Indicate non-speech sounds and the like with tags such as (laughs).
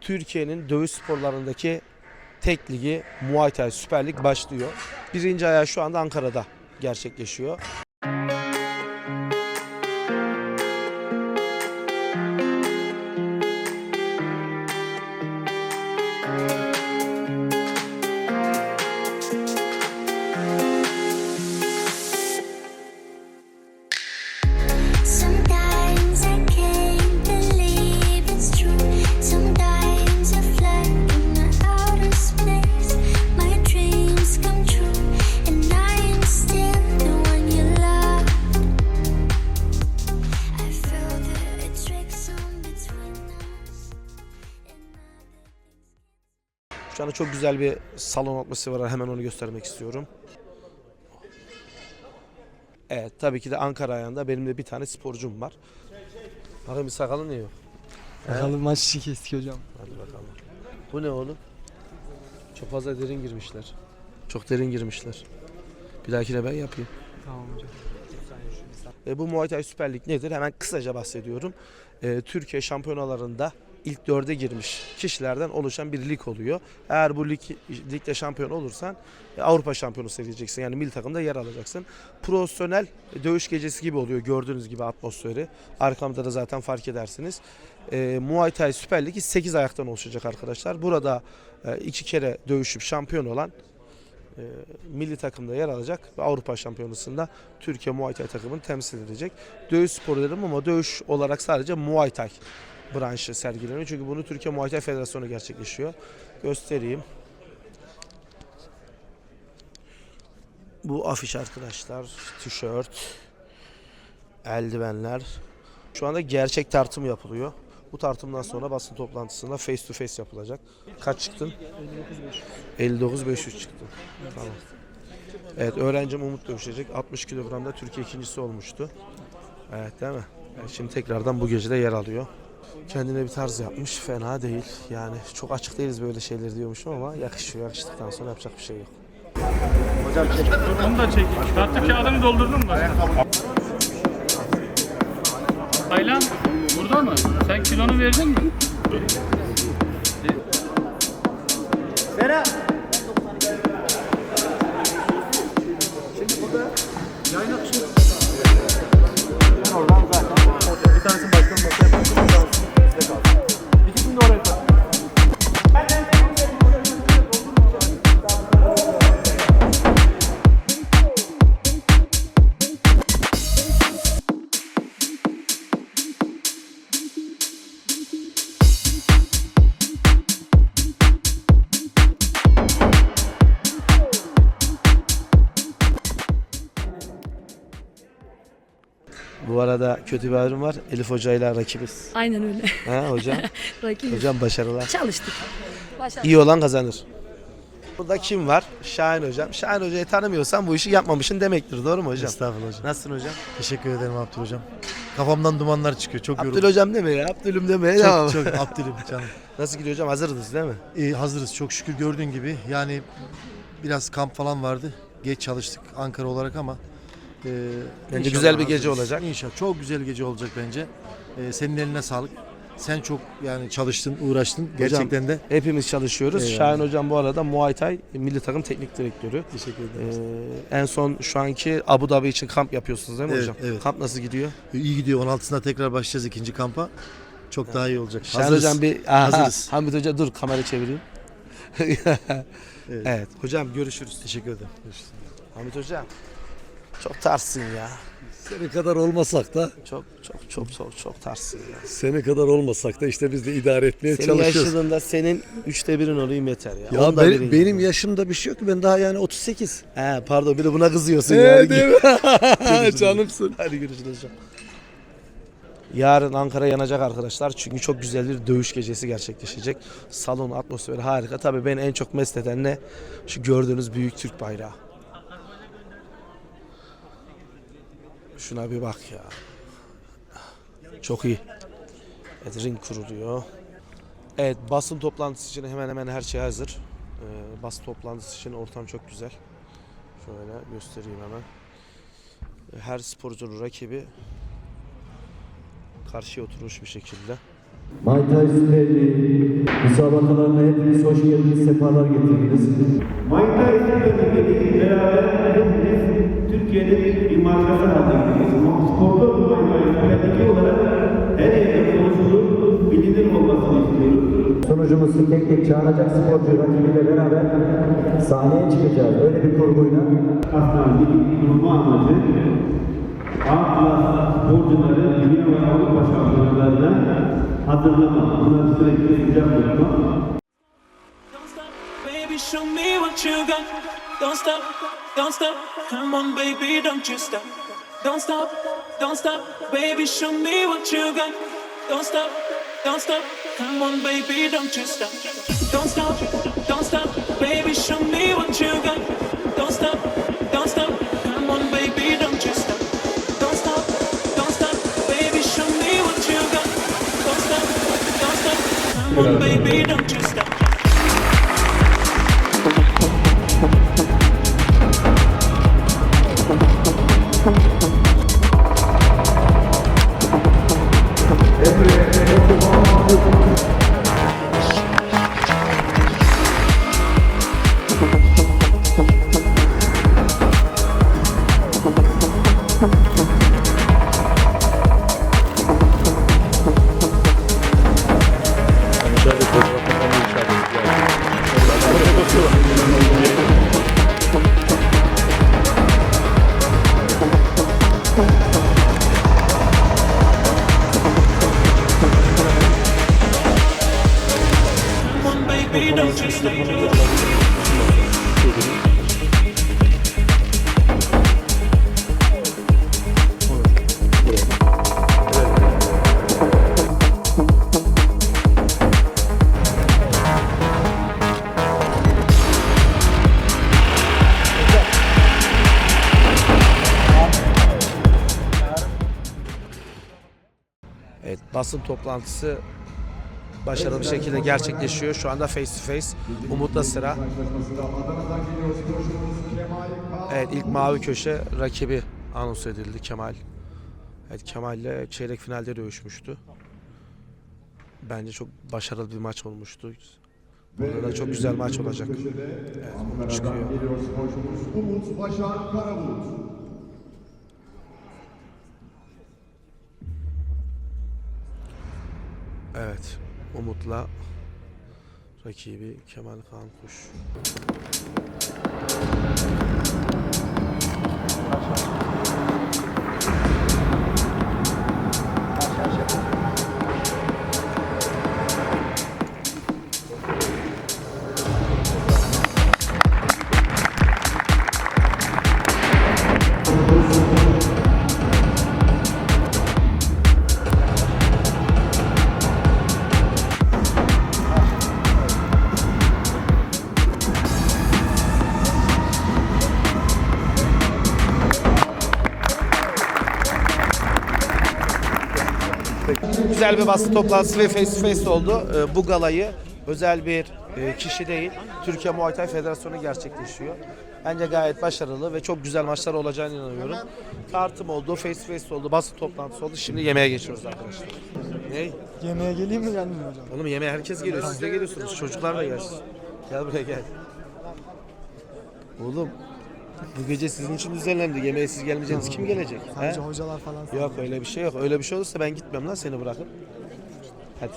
Türkiye'nin dövüş sporlarındaki tek ligi Muay Thai Süper Lig başlıyor. Birinci ayağı şu anda Ankara'da gerçekleşiyor. Çok güzel bir salon atmosferi var. Hemen onu göstermek istiyorum. Evet tabii ki de Ankara ayağında benim de bir tane sporcum var. Bakın bir sakalı ne yok? Bakalım maç işi kestik hocam. Hadi bakalım. Bu ne oğlum? Çok fazla derin girmişler. Çok derin girmişler. Bir dahakine ben yapayım. Tamam hocam. E, bu Muay Thai Süper Lig nedir? Hemen kısaca bahsediyorum. E, Türkiye şampiyonalarında ilk dörde girmiş kişilerden oluşan bir lig oluyor. Eğer bu lig, ligde şampiyon olursan e, Avrupa şampiyonu seçileceksin. Yani milli takımda yer alacaksın. Profesyonel dövüş gecesi gibi oluyor gördüğünüz gibi atmosferi. Arkamda da zaten fark edersiniz. E, Muay Thai Süper Ligi 8 ayaktan oluşacak arkadaşlar. Burada e, iki kere dövüşüp şampiyon olan e, milli takımda yer alacak ve Avrupa Şampiyonası'nda Türkiye Muay Thai takımını temsil edecek. Dövüş sporu dedim ama dövüş olarak sadece Muay Thai branşı sergileniyor. Çünkü bunu Türkiye Muay Thai Federasyonu gerçekleşiyor. Göstereyim. Bu afiş arkadaşlar, tişört, eldivenler. Şu anda gerçek tartım yapılıyor. Bu tartımdan sonra basın toplantısında face to face yapılacak. Kaç çıktın? 59 500 çıktı. Tamam. Evet öğrencim Umut dövüşecek. 60 kilogramda Türkiye ikincisi olmuştu. Evet değil mi? Evet, şimdi tekrardan bu gecede yer alıyor. Kendine bir tarz yapmış. Fena değil. Yani çok açık değiliz böyle şeyler diyormuşum ama yakışıyor. Yakıştıktan sonra yapacak bir şey yok. Onu da çek. Kartı kağıdını doldurdun mu? Aylan burada mı? Sen kilonu verdin mi? Bu arada kötü bir haberim var. Elif Hoca ile rakibiz. Aynen öyle. Ha hocam? (laughs) Rakip. hocam başarılar. Çalıştık. Başardık. İyi olan kazanır. Burada kim var? Şahin hocam. Şahin hocayı tanımıyorsan bu işi yapmamışsın demektir. Doğru mu hocam? Estağfurullah hocam. Nasılsın hocam? Teşekkür ederim Abdül hocam. Kafamdan dumanlar çıkıyor. Çok Abdül yoruldum. hocam deme ya. Abdülüm deme. Tamam. Çok çok (laughs) Abdül'üm canım. Nasıl gidiyor hocam? Hazırdınız değil mi? İyi, hazırız çok şükür gördüğün gibi. Yani biraz kamp falan vardı. Geç çalıştık Ankara olarak ama Bence inşallah güzel bir gece olacak. İnşallah çok güzel gece olacak bence. E, senin eline sağlık. Sen çok yani çalıştın, uğraştın gerçekten de. Hepimiz çalışıyoruz. Eyvallah. Şahin hocam bu arada Muay Thai milli takım teknik direktörü. Teşekkür Ee, ederim. en son şu anki Abu Dhabi için kamp yapıyorsunuz değil mi Evet, hocam? evet. Kamp nasıl gidiyor? iyi gidiyor. 16'sında tekrar başlayacağız ikinci kampa. Çok daha iyi olacak. Şahin Hazırız. hocam bir Aha, Hazırız. Hamit hoca dur kamera çevireyim. (laughs) evet. Evet. hocam görüşürüz. Teşekkür ederim. Görüşürüz. Hamit hocam çok tarsın ya. Seni kadar olmasak da Çok çok çok çok çok tarsın ya. seni kadar olmasak da işte biz de idare etmeye Senin çalışıyoruz. yaşında senin üçte birin olayım yeter ya. Ya Onda ben- birin benim ya. yaşımda bir şey yok ki ben daha yani 38. He pardon bir de buna kızıyorsun Ee, ya. değil mi? (laughs) Canımsın. Hadi görüşürüz hocam. Yarın Ankara yanacak arkadaşlar. Çünkü çok güzel bir dövüş gecesi gerçekleşecek. Salon atmosferi harika. Tabii beni en çok mest eden ne? Şu gördüğünüz büyük Türk bayrağı. Şuna bir bak ya. Çok iyi. Evet ring kuruluyor. Evet basın toplantısı için hemen hemen her şey hazır. Ee, basın toplantısı için ortam çok güzel. Şöyle göstereyim hemen. Her sporcunun rakibi karşıya oturmuş bir şekilde. Muay Thai Süper Lig müsabakalarına hepiniz hoş geldiniz, sefalar getirdiniz. Muay Thai Süper beraber Sunucumuzu tek tek çağıracak sporcu rakibiyle beraber sahneye çıkacağız. Öyle bir kurguyla. Aslında bir kurma amacı A-Class sporcuları Dünya ve Avrupa şampiyonlarına hazırlamak. Bunları sürekli sıcak tutmak. Don't stop, baby, show me what you got. Don't stop, don't stop. Come on, baby, don't you stop. Don't stop, don't stop, baby, show me what you got. Don't stop, don't stop. Come on, baby, don't you stop. Don't stop, don't stop, baby, show me what you got. Don't stop, don't stop. Come on, baby, don't you stop. Don't stop, don't stop, baby, show me what you got. Don't stop, don't stop. Come on, baby, don't you stop. Basın toplantısı başarılı bir şekilde gerçekleşiyor. Şu anda face to face. Umut'la sıra. Evet ilk mavi köşe rakibi anons edildi Kemal. Evet Kemal ile çeyrek finalde dövüşmüştü. Bence çok başarılı bir maç olmuştu. Burada da çok güzel maç olacak. Evet, çıkıyor. Umut Başar Karabulut. Evet Umut'la rakibi Kemal Kankuş. Güzel bir basın toplantısı ve face to face oldu. Ee, Bu galayı özel bir e, kişi değil, Türkiye Muay Thai Federasyonu gerçekleşiyor. Bence gayet başarılı ve çok güzel maçlar olacağını inanıyorum. Tartım oldu, face to face oldu, basın toplantısı oldu. Şimdi yemeğe geçiyoruz arkadaşlar. Ne? Yemeğe geleyim mi gelmeyeyim mi hocam? Oğlum yemeğe herkes geliyor. Siz de geliyorsunuz. Çocuklar da gelsin. Gel buraya gel. Oğlum bu gece sizin için düzenlendi. Yemeğe siz gelmeyeceksiniz. Kim gelecek? Sadece He? hocalar falan. Yok öyle bir şey yok. Öyle bir şey olursa ben gitmem lan seni bırakıp. Hadi.